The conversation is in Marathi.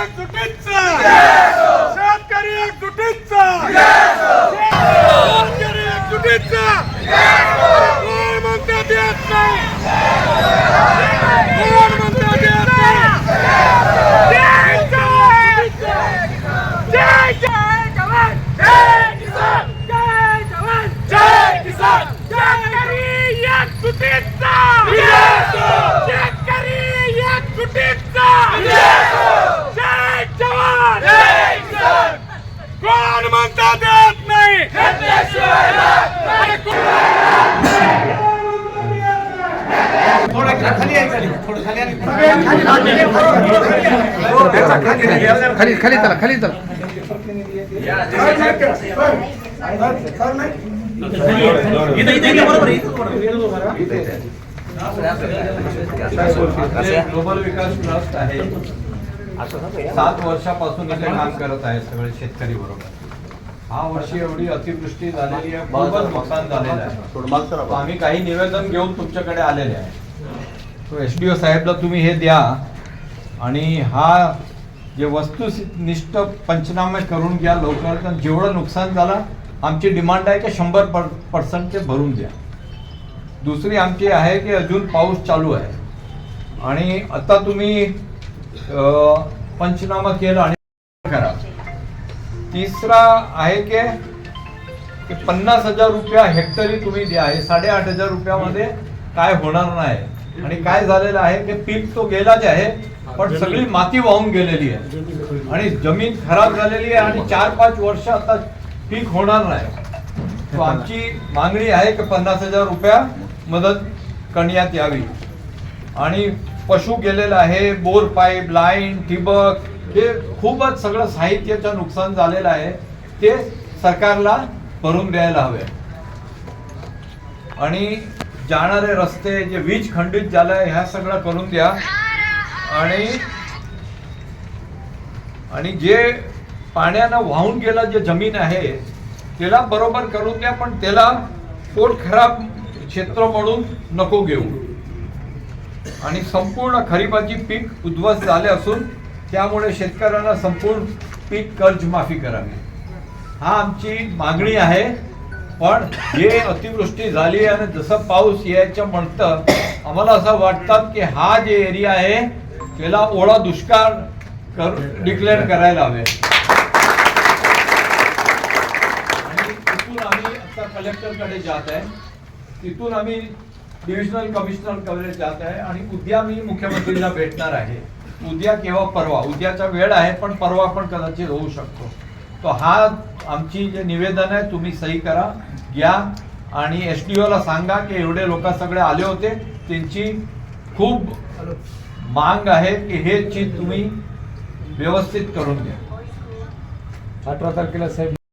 Jack the Pizza! खाली खाली चला खाली चला. ग्लोबल विकास ट्रस्ट आहे सात वर्षापासून इथे काम करत आहे सगळे शेतकरी बरोबर. हा वर्षी एवढी अतिवृष्टी झालेली आहे खूपच नुकसान झालेलं आहे. आम्ही काही निवेदन घेऊन तुमच्याकडे आलेले आहे. एस डी ओ साहेबला तुम्ही हे द्या. आणि हा जे वस्तुनिष्ठ पंचनामे करून घ्या लवकर. जेवढं नुकसान झालं आमची डिमांड आहे की शंभर पर्सेंट ते भरून द्या. दुसरी आमची आहे की अजून पाऊस चालू आहे. आणि आता तुम्ही पंचनामा केला आणि करा. तिसरा आहे की की पन्नास हजार रुपया हेक्टरी तुम्ही द्या. हे साडेआठ हजार रुपयामध्ये काय होणार नाही. आणि काय झालेलं आहे की पीक तो गेलाच आहे पण सगळी माती वाहून गेलेली आहे. आणि जमीन खराब झालेली आहे आणि चार पाच वर्ष आता पीक होणार नाही. तो आमची मागणी आहे की पन्नास हजार रुपया मदत करण्यात यावी. आणि पशु गेलेलं आहे बोर पाईप लाईन ठिबक हे खूपच सगळं साहित्याचं नुकसान झालेलं आहे. ते सरकारला भरून द्यायला हवे. आणि जाणारे रस्ते जे वीज खंडित झालंय ह्या सगळं करून द्या. आणि आणि जे पाण्यानं वाहून गेलं जे जमीन आहे त्याला बरोबर करून द्या पण त्याला पोट खराब क्षेत्र म्हणून नको घेऊ. आणि संपूर्ण खरीपाची पीक उद्ध्वस्त झाले असून त्यामुळे शेतकऱ्यांना संपूर्ण पीक कर्ज माफी करावी. हा आमची मागणी आहे. पण जे अतिवृष्टी झाली आणि जसं पाऊस यायचं म्हणतं आम्हाला असं वाटतात की हा जे एरिया आहे त्याला ओळा दुष्काळ कर डिक्लेअर करायला हवे. आणि तिथून आम्ही आता कलेक्टरकडे जात आहे. तिथून आम्ही डिव्हिजनल कमिशनरकडे जात आहे आणि उद्या मी मुख्यमंत्रीला भेटणार आहे. उद्या किंवा परवा? उद्याचा वेळ आहे पण परवा पण कदाचित होऊ शकतो. तो हा आमची जे निवेदन आहे तुम्ही सही करा घ्या आणि एस टी ओला सांगा की एवढे लोक सगळे आले होते. त्यांची खूप मांग आहे की हे चीज तुम्ही व्यवस्थित करून घ्या. अठरा तारखेला साहेब